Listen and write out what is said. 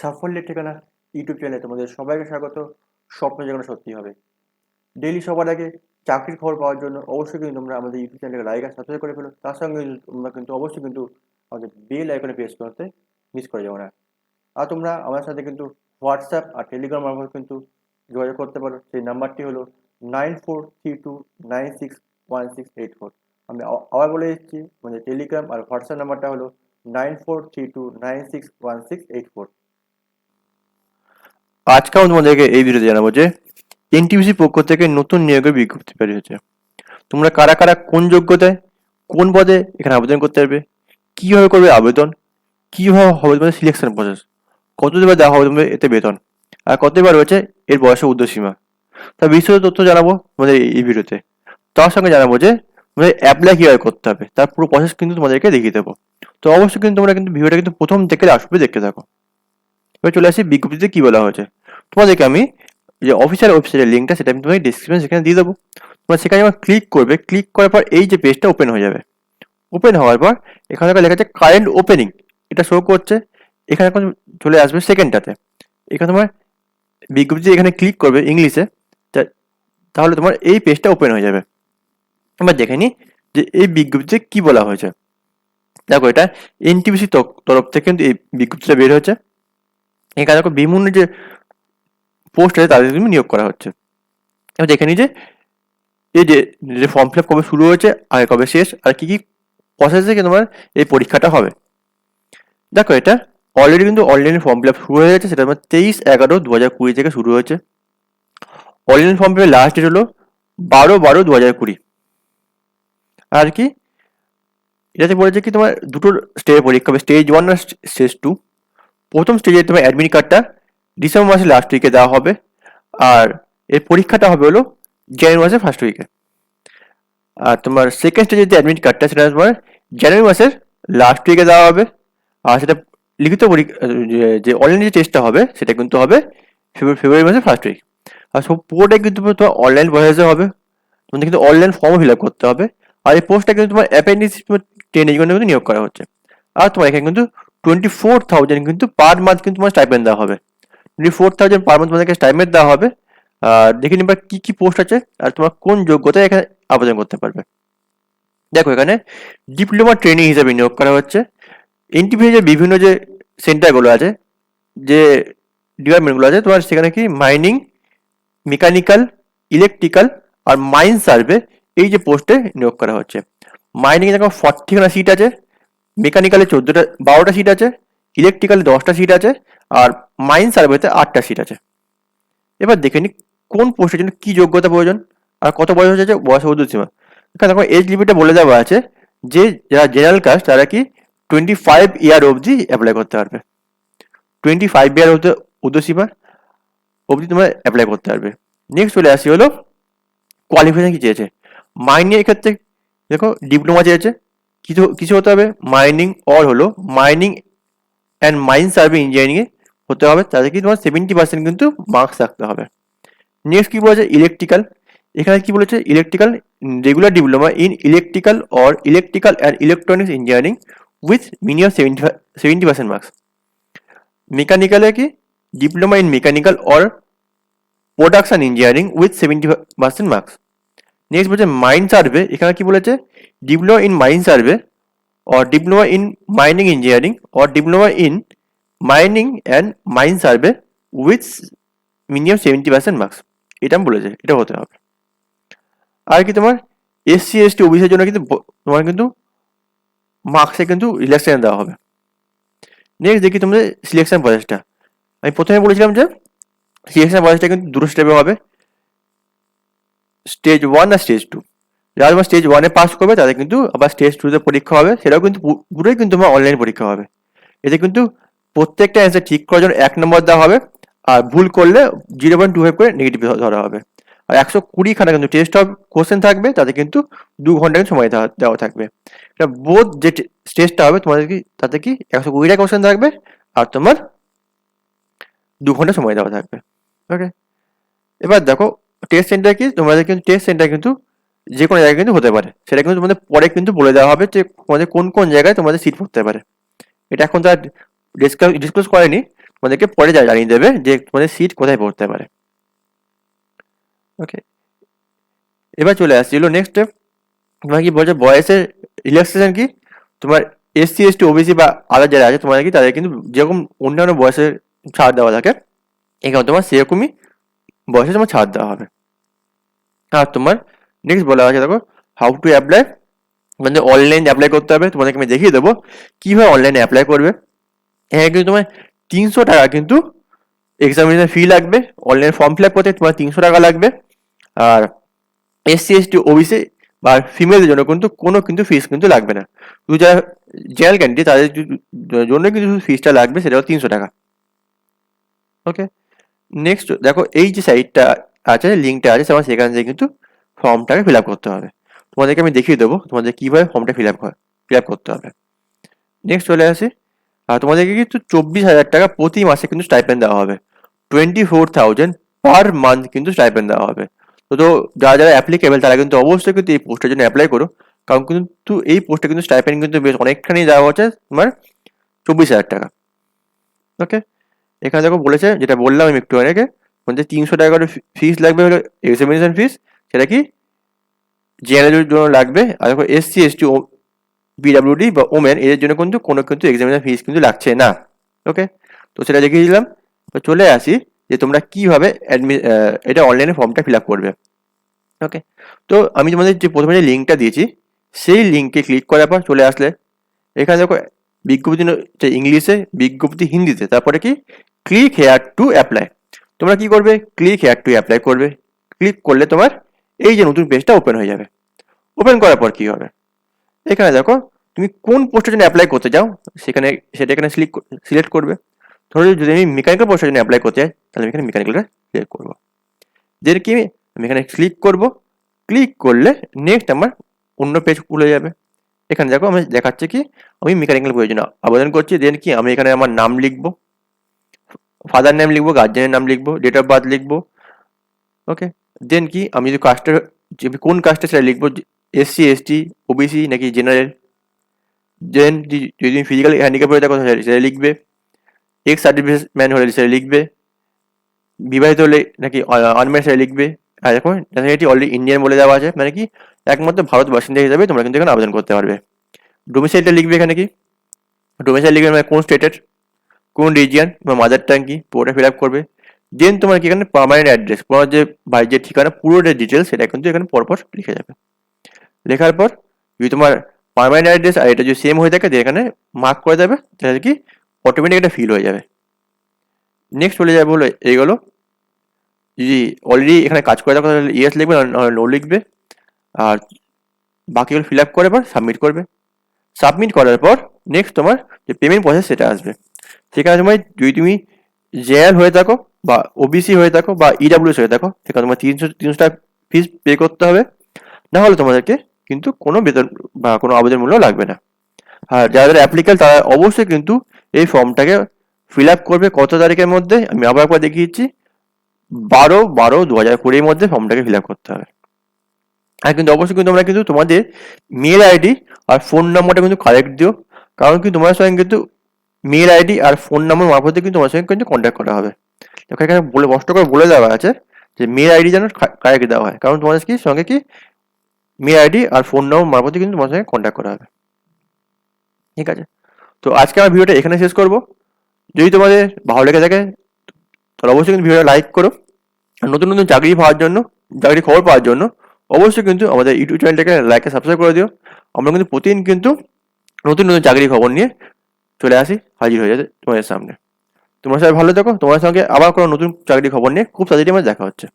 সাফল্যের ঠিকানা ইউটিউব চ্যানেলে তোমাদের সবাইকে স্বাগত। স্বপ্ন যেন সত্যি হবে। ডেইলি সবার আগে চাকরির খবর পাওয়ার জন্য অবশ্যই কিন্তু তোমরা আমাদের ইউটিউব চ্যানেলকে লাইক আর সাবস্ক্রাইব করে ফেলো। তার সঙ্গে তোমরা কিন্তু অবশ্যই কিন্তু আমাদের বেল আইকনে প্রেস করতে মিস করে যাব না। আর তোমরা আমার সাথে কিন্তু হোয়াটসঅ্যাপ আর টেলিগ্রাম মারফত কিন্তু যোগাযোগ করতে পারো। সেই নাম্বারটি হলো nine four three two nine six one six eight four আমি আবার বলে দিচ্ছি মানে টেলিগ্রাম আর হোয়াটসঅ্যাপ নাম্বারটা হলো nine four three two nine six one six eight four আজকে আমি তোমাদেরকে এই ভিডিওতে জানাব যে এনটিপিসি পক্ষ থেকে নতুন নিয়োগের বিজ্ঞপ্তি বের হয়েছে। তোমরা কারা কারা কোন যোগ্যতায়, কোন পদে এখানে আবেদন করতে পারবে, কীভাবে করবে আবেদন, কীভাবে হবে তোমাদের সিলেকশন প্রসেস কত দেবার দেওয়া হবে তোমাদের এতে বেতন, আর কত দেবার রয়েছে এর বয়সের উর্ধ্বসীমা তা বিস্তারিত তথ্য জানাব তোমাদের এই ভিডিওতে। তার সঙ্গে জানাব যে তোমাদের অ্যাপ্লাই কীভাবে করতে হবে, তার পুরো প্রসেস কিন্তু তোমাদেরকে দেখিয়ে দেবো। তো অবশ্যই কিন্তু তোমরা কিন্তু ভিডিওটা কিন্তু প্রথম থেকে আসবে দেখতে থাকো। এবার চলে আসি বিজ্ঞপ্তিতে কী বলা হয়েছে। তোমাদেরকে আমি যে অফিসিয়াল ওয়েবসাইটের লিঙ্কটা সেটা আমি তোমাকে ডিসক্রিপশন সেখানে দিয়ে দেবো। তোমরা সেখানে যখন ক্লিক করবে। ক্লিক করার পর এই যে পেজটা ওপেন হয়ে যাবে। ওপেন হওয়ার পর এখানে লেখা আছে কারেন্ট ওপেনিং এটা শো করছে। এখানে এখন চলে আসবে সেকেন্ডটাতে এখানে তোমার বিজ্ঞপ্তি এখানে ক্লিক করবে ইংলিশে। তাহলে তোমার এই পেজটা ওপেন হয়ে যাবে। আমরা দেখে নিই যে এই বিজ্ঞপ্তিতে কি বলা হয়েছে। দেখো এটা এনটিপিসি তরফ থেকে কিন্তু এই বিজ্ঞপ্তিটা বের হয়েছে। এখানে দেখো বিভিন্ন যে পোস্ট আছে, তাদের কিন্তু নিয়োগ করা হচ্ছে। এবার দেখে নিই যে, এই যে যে ফর্ম ফিল আপ কবে শুরু হয়েছে আর কবে শেষ, আর কী কী প্রসেস থেকে তোমার এই পরীক্ষাটা হবে। দেখো, এটা অলরেডি কিন্তু অনলাইন ফর্ম ফিল আপ শুরু হয়ে গেছে, সেটা তোমার তেইশ এগারো দু হাজার কুড়ি থেকে শুরু হয়েছে। Online form fill last date হলো বারো বারো দু হাজার কুড়ি। আর কি, এটাতে বলেছে কি তোমার দুটো স্টেজে পরীক্ষা হবে স্টেজ ওয়ান আর স্টেজ টু প্রথম স্টেজে তোমার অ্যাডমিট কার্ডটা ডিসেম্বর মাসের লাস্ট উইকে দেওয়া হবে। আর এর পরীক্ষাটা হবে হলো জানুয়ারি মাসের ফার্স্ট উইকে আর তোমার সেকেন্ড স্টেজের যে অ্যাডমিট কার্ডটা সেটা তোমার জানুয়ারি মাসের লাস্ট উইকে দেওয়া হবে। আর সেটা লিখিত পরীক্ষা যে- অনলাইন যে টেস্টটা হবে, সেটা কিন্তু হবে ফেব্রুয়ারি মাসের ফার্স্ট উইক আর সব পুরোটাই কিন্তু তোমার অনলাইন প্রসেসে হবে। তোমাদের কিন্তু অনলাইন ফর্ম ফিল আপ করতে হবে। আর এই পোস্টটা কিন্তু তোমার অ্যাপেন্ডিক্স জন্য কিন্তু নিয়োগ করা হচ্ছে। আর তোমার এখানে কিন্তু টোয়েন্টি ফোর থাউজেন্ড কিন্তু পার মান্থ কিন্তু তোমার স্টাইপেন্ড দেওয়া হবে। Twenty four thousand per month তোমাদেরকে স্টাইপেন্ড দেওয়া হবে আর দেখে নিবা কি কি পোস্ট আছে আর তোমার কোন যোগ্যতায় এখানে আবেদন করতে পারবে। দেখো এখানে ডিপ্লোমা ট্রেনিং হিসেবে নিয়োগ করা হচ্ছে। এনটিপি যে বিভিন্ন যে সেন্টারগুলো আছে, যে ডিপার্টমেন্টগুলো আছে, তোমার সেখানে কি মাইনিং মেকানিক্যাল ইলেকট্রিক্যাল আর মাইন সার্ভে এই যে পোস্টে নিয়োগ করা হচ্ছে। মাইনিংয়ে দেখো ফর্টিখানা সিট আছে মেকানিক্যালে চোদ্দোটা, বারোটা সিট আছে ইলেকট্রিক্যালে দশটা সিট আছে আর মাইন সার্ভেতে আটটা সিট আছে। এবার দেখে নি কোন পোস্টের জন্য কী যোগ্যতা প্রয়োজন আর কত বয়স হয়েছে, বয়স সীমা এখানে দেখো এজ লিমিটে বলে দেওয়া আছে যে যারা জেনারেল কাস্ট তারা কি টোয়েন্টি ফাইভ ইয়ার অবধি অ্যাপ্লাই করতে পারবে। টোয়েন্টি ফাইভ ইয়ার অবধি ঊর্ধ্বসীমা অবধি তোমরা অ্যাপ্লাই করতে পারবে। নেক্সট চলে আসি হলো কোয়ালিফিকেশন কি চেয়েছে। মাইনিংয়ের ক্ষেত্রে দেখো ডিপ্লোমা চেয়েছে। কিছু কিছু হতে হবে। মাইনিং অর হলো মাইনিং অ্যান্ড মাইন সার্ভে ইঞ্জিনিয়ারিংয়ে হতে হবে। তাতে কি তোমার সেভেন্টি পার্সেন্ট কিন্তু মার্কস রাখতে হবে। নেক্সট কি বলেছে? ইলেকট্রিক্যাল এখানে কি বলেছে? Electrical regular diploma in electrical or electrical and electronics engineering with minimum seventy seventy percent marks মেকানিক্যালে কি? Diploma in mechanical or production engineering with seventy percent marks next বলছে মাইন সার্ভে এখানে কি বলেছে? Diploma in mine survey or diploma in mining engineering or diploma in mining and mine survey with minimum seventy percent marks এটা আমি বলেছে, এটা হতে হবে। আর কি তোমার? এসসি এসটি ওবিসির জন্য কিন্তু তোমার কিন্তু মার্কসে কিন্তু রিল্যাক্সেশন দেওয়া হবে। নেক্সট দেখি তোমাদের সিলেকশন প্রসেসটা আমি প্রথমে বলেছিলাম যে সিলেকশন প্রসেসটা কিন্তু দুটো স্টেপে হবে। স্টেজ ওয়ান আর স্টেজ টু যারা তোমার স্টেজ ওয়ানে পাস করবে, তাদের কিন্তু আবার স্টেজ টুতে পরীক্ষা হবে। সেটাও কিন্তু পুরোই কিন্তু তোমার অনলাইন পরীক্ষা হবে। এতে কিন্তু প্রত্যেকটা অ্যান্সার ঠিক করার জন্য এক নম্বর দেওয়া হবে। আর ভুল করলে জিরো পয়েন্ট টু ফাইভ করে নেগেটিভ ধরা হবে। আর একশো কুড়িখানা কিন্তু টেস্ট অফ কোশ্চেন থাকবে, তাতে কিন্তু দু ঘণ্টা সময় দেওয়া থাকবে। এটা বোধ যে স্টেজটা হবে, তোমাদের কি তাতে কি একশো কুড়িটা কোশ্চেন থাকবে, আর তোমার দু ঘণ্টা সময় দেওয়া থাকবে। ওকে এবার দেখো টেস্ট সেন্টার কি? তোমাদের কিন্তু টেস্ট সেন্টার কিন্তু যে কোনো জায়গায় কিন্তু হতে পারে। সেটা কিন্তু তোমাদের পরে কিন্তু বলে দেওয়া হবে যে তোমাদের কোন কোন জায়গায় তোমাদের সিট পড়তে পারে। এটা এখন তার ডিসক্লোজ করেনি। তোমাদেরকে পরে যা- জানিয়ে দেবে যে তোমাদের সিট কোথায় পড়তে পারে। ওকে এবার চলে আসছিল নেক্সট স্টেপ তোমার কি বলছে, বয়সের রিল্যাক্সেশন কি? তোমার এসসি এসটি ওবিসি বা আদার যারা আছে, তোমাদের কি তাদের কিন্তু যেরকম অন্যান্য বয়সের ছাড় দেওয়া থাকে, এখানে তোমার সেরকমই বয়সে তোমার ছাড় দেওয়া হবে। আর তোমার নেক্সট বলা আছে দেখো হাউ টু অ্যাপ্লাই তোমাদের অনলাইন অ্যাপ্লাই করতে হবে, তোমাদেরকে আমি দেখিয়ে দেবো, কীভাবে অনলাইনে অ্যাপ্লাই করবে। হ্যাঁ কিন্তু তোমার তিনশো টাকা কিন্তু এক্সামিনেশন ফি লাগবে অনলাইন ফর্ম ফিল আপ করতে তোমার তিনশো টাকা লাগবে। আর এসসি এসটি ওবিসি বা ফিমেলদের জন্য কিন্তু কোনো কিন্তু ফিস কিন্তু লাগবে না। শুধু যারা জেনারেল ক্যান্ডিডেট তাদের জন্য কিন্তু ফিসটা লাগবে, সেটা হলো তিনশো টাকা। ওকে নেক্সট দেখো, এই যে সাইটটা আছে লিঙ্কটা আছে, সেখান থেকে কিন্তু ফর্মটাকে ফিল করতে হবে। তোমাদেরকে আমি দেখিয়ে দেবো তোমাদের কীভাবে ফর্মটা ফিল আপ ফিল আপ করতে হবে। নেক্সট চলে আসি। আর তোমাদেরকে কিন্তু চব্বিশ হাজার টাকা প্রতি মাসে কিন্তু স্টাইপেন্ড দেওয়া হবে। Twenty four thousand per month কিন্তু স্টাইপেন্ড দেওয়া হবে। তো তো যারা যারা অ্যাপ্লিকেবল তারা কিন্তু অবশ্যই কিন্তু এই পোস্টের জন্য অ্যাপ্লাই করো। কারণ কিন্তু এই পোস্টে কিন্তু স্টাইপেন্ড কিন্তু বেশ অনেকখানি দেওয়া হচ্ছে তোমার চব্বিশ হাজার টাকা। ওকে এখানে দেখো বলেছে, যেটা বললাম আমি একটু আগে তিনশো টাকা করে ফিস লাগবে হলো এক্সামিনেশন ফিস সেটা কি? জেনারেলের জন্য লাগবে, আর দেখো এসসি এসটি ও পিডাব্লিউডি বা ওমেন এদের জন্য কিন্তু কোনো কিন্তু এক্সামিনেশন ফিস কিন্তু লাগছে না ওকে তো সেটা দেখিয়ে দিলাম। চলে আসি যে তোমরা কীভাবে অ্যাডমি এটা অনলাইনে ফর্মটা ফিল আপ করবে ওকে তো আমি তোমাদের যে প্রথমে যে লিঙ্কটা দিয়েছি, সেই লিঙ্কে ক্লিক করার পর চলে আসলে, এখানে দেখো বিজ্ঞপ্তি ইংলিশে বিজ্ঞপ্তি হিন্দিতে, তারপরে কি? ক্লিক হেয়ার টু অ্যাপ্লাই তোমরা কি করবে? ক্লিক হেয়ার টু অ্যাপ্লাই করবে। ক্লিক করলে তোমার এই যে নতুন পেজটা ওপেন হয়ে যাবে। ওপেন করার পর কি হবে? এখানে দেখো, তুমি কোন পোস্টের জন্য অ্যাপ্লাই করতে চাও, সেখানে, সেটা এখানে সিলেক্ট করবে। ধরো যদি আমি মেকানিক্যাল পোস্টের জন্য অ্যাপ্লাই করতে চাই, তাহলে আমি এখানে মেকানিক্যালটা সিলেক্ট করব। যেন কি, আমি এখানে ক্লিক করব। ক্লিক করলে নেক্সট আমার অন্য পেজ খুলে যাবে। এখানে দেখো, আমি দেখাচ্ছে কি, আমি মেকানিক্যাল প্রয়োজন আবেদন করছি। দেন কি, আমি এখানে আমার নাম লিখব। ফাদার নেম লিখব গার্জেনের নাম লিখব ডেট অফ বার্থ লিখব। ওকে দেন কি, আমি যদি কাস্টের যে কোন কাস্টে সেটা লিখব এসসি এসটি ওবিসি নাকি জেনারেল দেন যদি ফিজিক্যাল হ্যান্ডিক্যাপ হয়ে থাকো সেটা লিখবে। এক্স সার্টিফিকেট ম্যান হলে সেটা লিখবে। বিবাহিত হলে নাকি আনম্যারিড সেটা লিখবে। আর দেখো ন্যাশনালিটি অলরেডি ইন্ডিয়ান বলে দেওয়া আছে মানে কি, একমাত্র ভারত বাসিন্দা হিসাবে তোমরা কিন্তু এখানে আবেদন করতে পারবে। ডোমিসাইলটা লিখবে এখানে কি? ডোমিসাইল লিখবে মানে কোন স্টেটের কোন রিজিয়ান বা মাদার টাং কি, পুরোটা ফিল আপ করবে। দেন তোমার কি এখানে পার্মানেন্ট অ্যাড্রেস তোমার যে বাড়ির যে ঠিকানা পুরোটা ডিটেলস সেটা কিন্তু এখানে পরপর লিখে যাবে। লেখার পর যদি তোমার পার্মানেন্ট অ্যাড্রেস আর এটা যদি সেম হয়ে থাকে এখানে মার্ক করে দেবে, তাহলে কি অটোমেটিক এটা ফিল হয়ে যাবে। নেক্সট চলে যাবে হলো এইগুলো যদি অলরেডি এখানে কাজ করে থাকো, তাহলে ইয়েস লিখবে, নো লিখবে। আর বাকিগুলো ফিল আপ করে পর সাবমিট করবে। সাবমিট করার পর নেক্সট তোমার যে পেমেন্ট প্রসেস সেটা আসবে। সেখানে তোমার যদি তুমি জেআর হয়ে থাকো বা ওবিসি হয়ে থাকো বা ইডাব্লিউএস হয়ে থাকো সেখানে তোমার তিনশো তিনশো টাকা ফিস পে করতে হবে। না হলে তোমাদেরকে কিন্তু কোনো বেতন বা কোনো আবেদন মূল্য লাগবে না। আর যারা যারা তারা অবশ্যই কিন্তু এই ফর্মটাকে ফিল আপ করবে কত তারিখের মধ্যে, আমি আবার একবার দেখিয়ে দিচ্ছি। বারো বারো দু হাজার কুড়ির মধ্যে ফর্মটাকে ফিল আপ করতে হবে। আর কিন্তু অবশ্যই কিন্তু তোমরা কিন্তু তোমাদের মেল আইডি আর ফোন নম্বরটা কিন্তু কারেক্ট দিও। কারণ কি তোমার সঙ্গে কিন্তু মেল আইডি আর ফোন নম্বর মারফতে কিন্তু তোমার সঙ্গে কিন্তু কন্ট্যাক্ট করা হবে। দেখো এখানে বলে কষ্ট করে বলে দেওয়া আছে যে মেল আইডি যেন কারেক্ট দেওয়া হয়। কারণ তোমাদের কি, সঙ্গে কি মেল আইডি আর ফোন নম্বর মারফতে কিন্তু তোমার সঙ্গে কন্ট্যাক্ট করা হবে। ঠিক আছে? তো আজকে আমার ভিডিওটা এখানে শেষ করব। যদি তোমাদের ভালো লেগে থাকে, তাহলে অবশ্যই কিন্তু ভিডিওটা লাইক করো। আর নতুন নতুন চাকরি পাওয়ার জন্য চাকরি খবর পাওয়ার জন্য, অবশ্যই কিন্তু আমাদের ইউটিউব চ্যানেলটাকে লাইক সাবস্ক্রাইব করে দিও। আমরা কিন্তু প্রতিদিন কিন্তু নতুন নতুন চাকরি খবর নিয়ে চলে আসি, হাজির হয়ে যাবে তোমাদের সামনে। তোমার সবাই ভালো থাকো, তোমার সঙ্গে আবার কোনো নতুন চাকরি খবর নিয়ে খুব তাড়াতাড়ি আমার দেখা হচ্ছে।